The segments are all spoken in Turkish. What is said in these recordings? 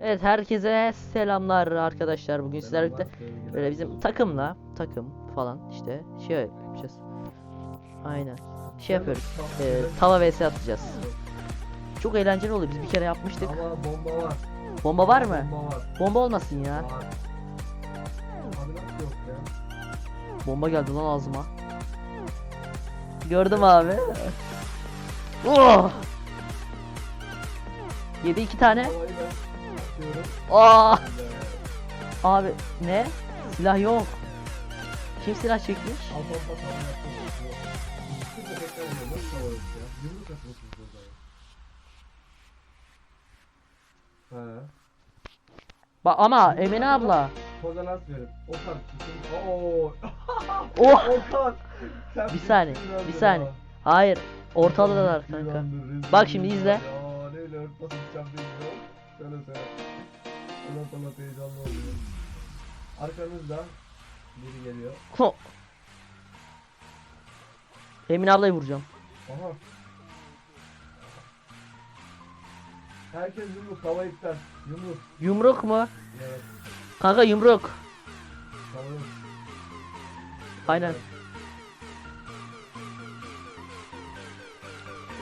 Evet herkese selamlar arkadaşlar. Bugün sizlerle birlikte böyle bizim takımla takım falan işte şey yapacağız. Aynen. Şey yapıyoruz. Ee, tava vs atacağız. Çok eğlenceli oluyor. Biz bir kere yapmıştık. Ama bomba var. Bomba var mı? Bomba var. Bomba olmasın ya. Var. Bomba geldi lan ağzıma. Gördüm abi. Oh! Yedi iki tane. Atıyorum. Aa! Abi ne? Silah yok. Kim silah çekmiş? Nasıl. Bak ama Emine abla. Koordinat verin. Okan. bütün- Oo. Oh! Okan. Bir saniye, bir saniye. Hayır. Ortalıdalar kanka. Bak şimdi izle. Ya neyle örtbas edeceğim bilmiyorum. Söyle söyle. Ondan sonra heyecanlı oluyor. Arkanızda biri geliyor. Ho. Emine ablayı vuracağım. Aha. Herkes yumruk, hava iptal. Yumruk. Yumruk mu? Evet, Kanka yumruk. tamam. Aynen.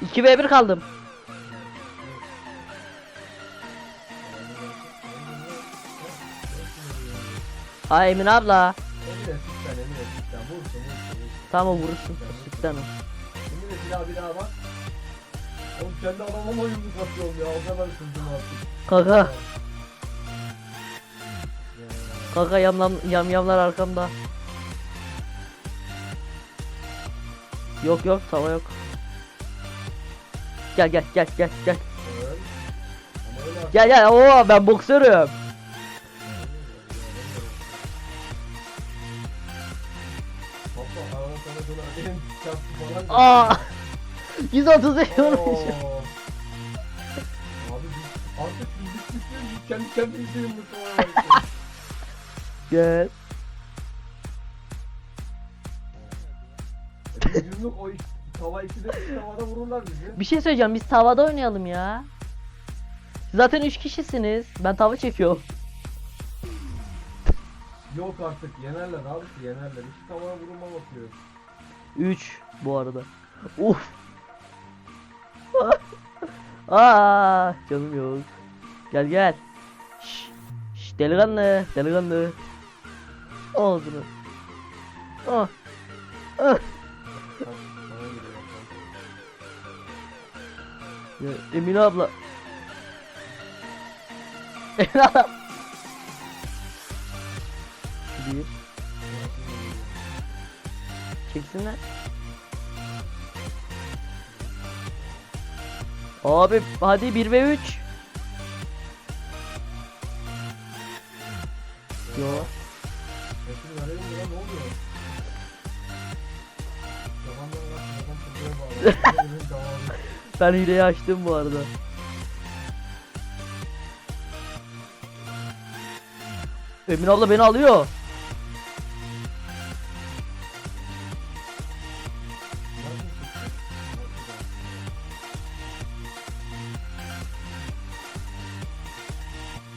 2 v 1 kaldım. Ha Emine abla. Emine sütten, Emine sütten. Vursun, vursun, vursun. Tamam vurursun. Sütten o. Emine bir daha bir daha bak. Oğlum kendi adamıma yumruk atıyorum ya. O kadar kızdım artık. Kanka. Ya. Kanka yamlam yamyamlar arkamda. Yok yok tava yok. Gel gel gel gel gel. Evet. Gel gel. Oo ben boksörüm. Aa! 130 Oo. vurmuşum. Abi biz artık biz bitmişiz. Biz kendi kendimize yumruk Gel. Yumruk o ik- tava ikide bir tavada vururlar bizi. Bir şey söyleyeceğim. Biz tavada oynayalım ya. Zaten 3 kişisiniz. Ben tava çekiyorum. Yok artık yenerler abi yenerler. İki tavaya vurulma bakıyor. 3 bu arada. Uf. Aa, canım yok. Gel gel. Şş, şş, delikanlı, delikanlı. Ağzını. Ah. Ah. Ya, Emine abla. Emine abla. Bir. Çeksinler. Abi hadi 1 ve 3. Yo. Ben hileyi açtım bu arada. Emin abla beni alıyor.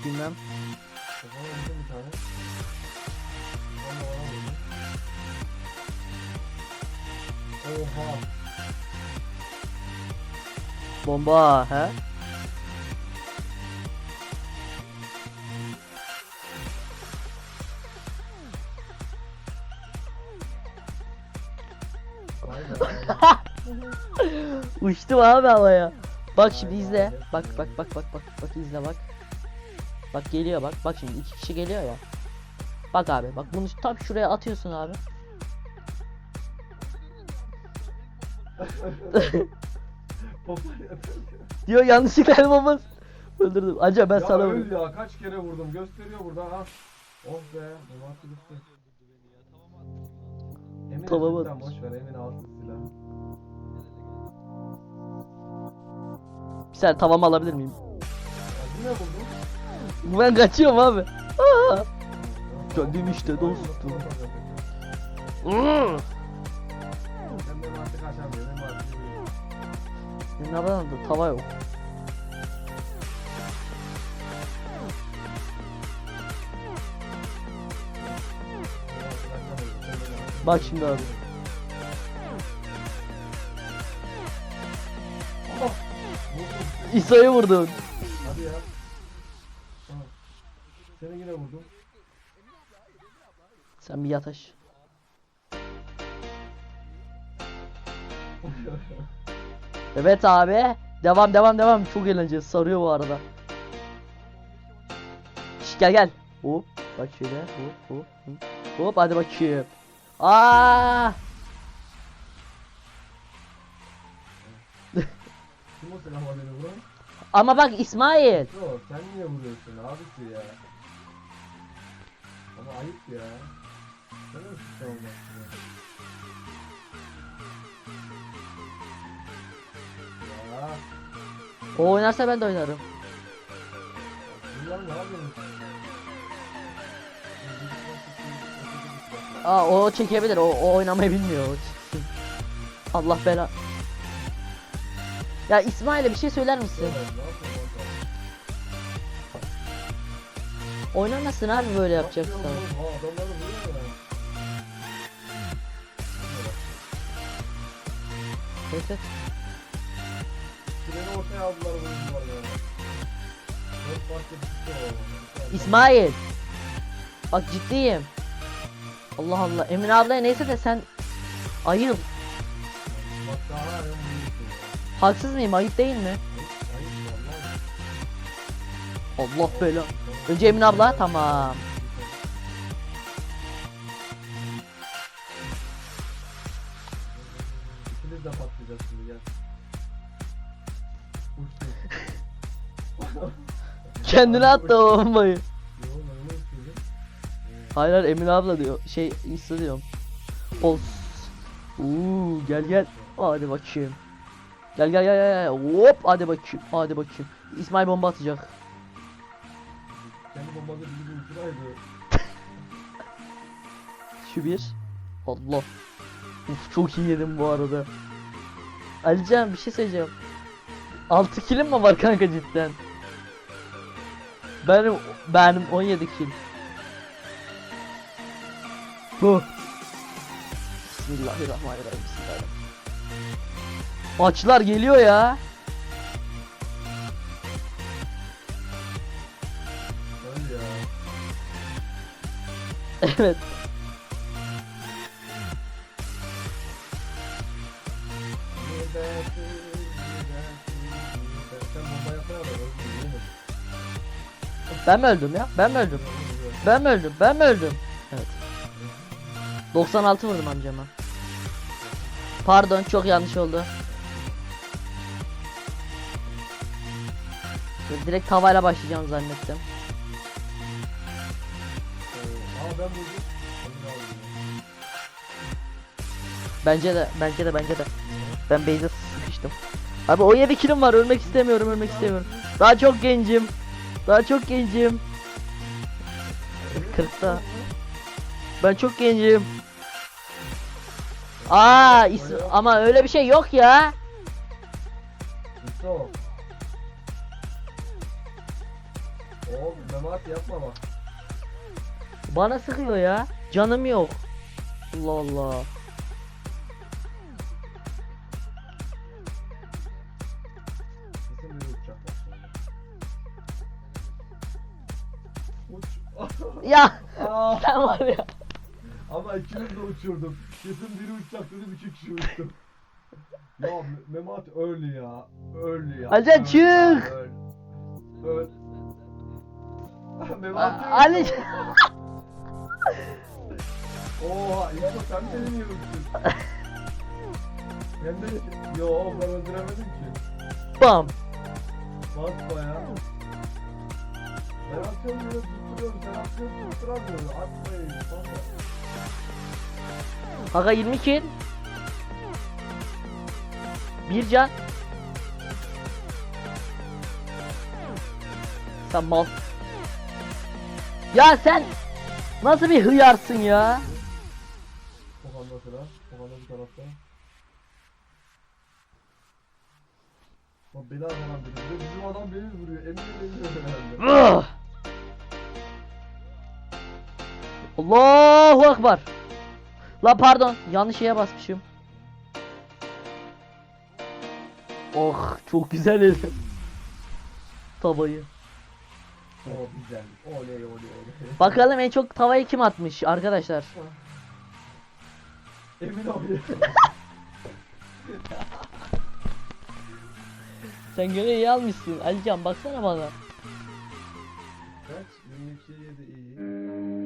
Bilmem. Oha. Bomba he? Uçtum abi havaya. Bak şimdi izle. Bak bak bak bak bak bak izle bak. Bak geliyor bak. Bak şimdi iki kişi geliyor ya. Bak abi bak bunu tam şuraya atıyorsun abi. Diyor yanlışlıkla elmamız. Öldürdüm. Acaba ben ya sana öl ya kaç kere vurdum gösteriyor burada ha. Oh be. Emin Tamam, hadi. boş ver Emin alsın silahı. bir saniye tavamı alabilir miyim? Ya. Ben kaçıyorum abi. Aa. İşte dostum. Hmm. Ne yapalım da tava yok. Bak şimdi abi. İsa'yı vurdun. Sen bir yataş. Evet abi. Devam devam devam. Çok eğlenceli. Sarıyor bu arada. Şş, gel gel. Hop. Bak şöyle. Hop hop. hop. Hadi bakayım. Aa! Kim o? Ama bak İsmail. Yok sen niye vuruyorsun abisi ya? Ama ayıp ya. Ya. O oynarsa ben de oynarım. Aa o çekebilir. O, o oynamayı bilmiyor. Allah bela. Ya İsmail'e bir şey söyler misin? Oynamasın abi böyle yapacaksan. Treni ortaya aldılar vurdular ya. Dört parça düştü o. İsmail. Bak ciddiyim. Allah Allah. Emin ablaya neyse de sen ayıl. Bak daha ya. Haksız mıyım? Ayıp değil mi? Allah bela. Önce Emin abla tamam. İkiniz de patlayacağız Kendine attı o bombayı. Hayır hayır Emin abla diyor. Şey İsa diyorum. Of. Uuu gel gel. Hadi bakayım. Gel gel gel gel. Hop hadi bakayım. Hadi bakayım. İsmail bomba atacak. Kendi bombada bizi uçuraydı. Şu bir. Allah. Uf çok iyi yedim bu arada. Alican bir şey söyleyeceğim. 6 kilim mi var kanka cidden? Benim benim 17 kill. Bu. Bismillahirrahmanirrahim. Bismillahirrahmanirrahim. Maçlar geliyor ya. Ya. Evet. Ben mi öldüm ya? Ben mi öldüm? Ben mi öldüm? Ben mi öldüm? Evet. 96 vurdum amcama. Pardon çok yanlış oldu. Direkt tavayla başlayacağım zannettim. Bence de bence de bence de. Ben base'e sıkıştım. Abi 17 kilim var ölmek istemiyorum ölmek istemiyorum. Daha çok gencim. Daha çok gencim. 40'ta. Ben çok gencim. Aa is- ama öyle bir şey yok ya. Oğlum Memati yapma bak. Bana sıkıyor ya. Canım yok. Allah Allah. Ya Aa, sen var ya. ama ikimiz de uçurduk. Kesin biri uçacak dedim iki kişi uçtu. ya Me- Memati öl ya. Öl ya. Alican, Öl çık. ya, Öl. Öl. Memati A- Ali Oha İlko sen beni niye öldürdün? Hem de yo ben öldüremedim ki. bam. Basma ya. Ben atıyorum yine Aga 20 kill. Bir can. Sen mal. Ya sen nasıl bir hıyarsın ya? Sıra. Bu tarafta. Bak beni Bizim adam beni vuruyor. Emin beni vuruyor herhalde. Allahu Ekber. La pardon yanlış şeye basmışım. Oh çok güzel dedim. Tavayı. O güzel. Oley oley oley. Bakalım en çok tavayı kim atmış arkadaşlar. Emin abi. Sen göre iyi almışsın. Alican baksana bana. Kaç? 22 7 iyi.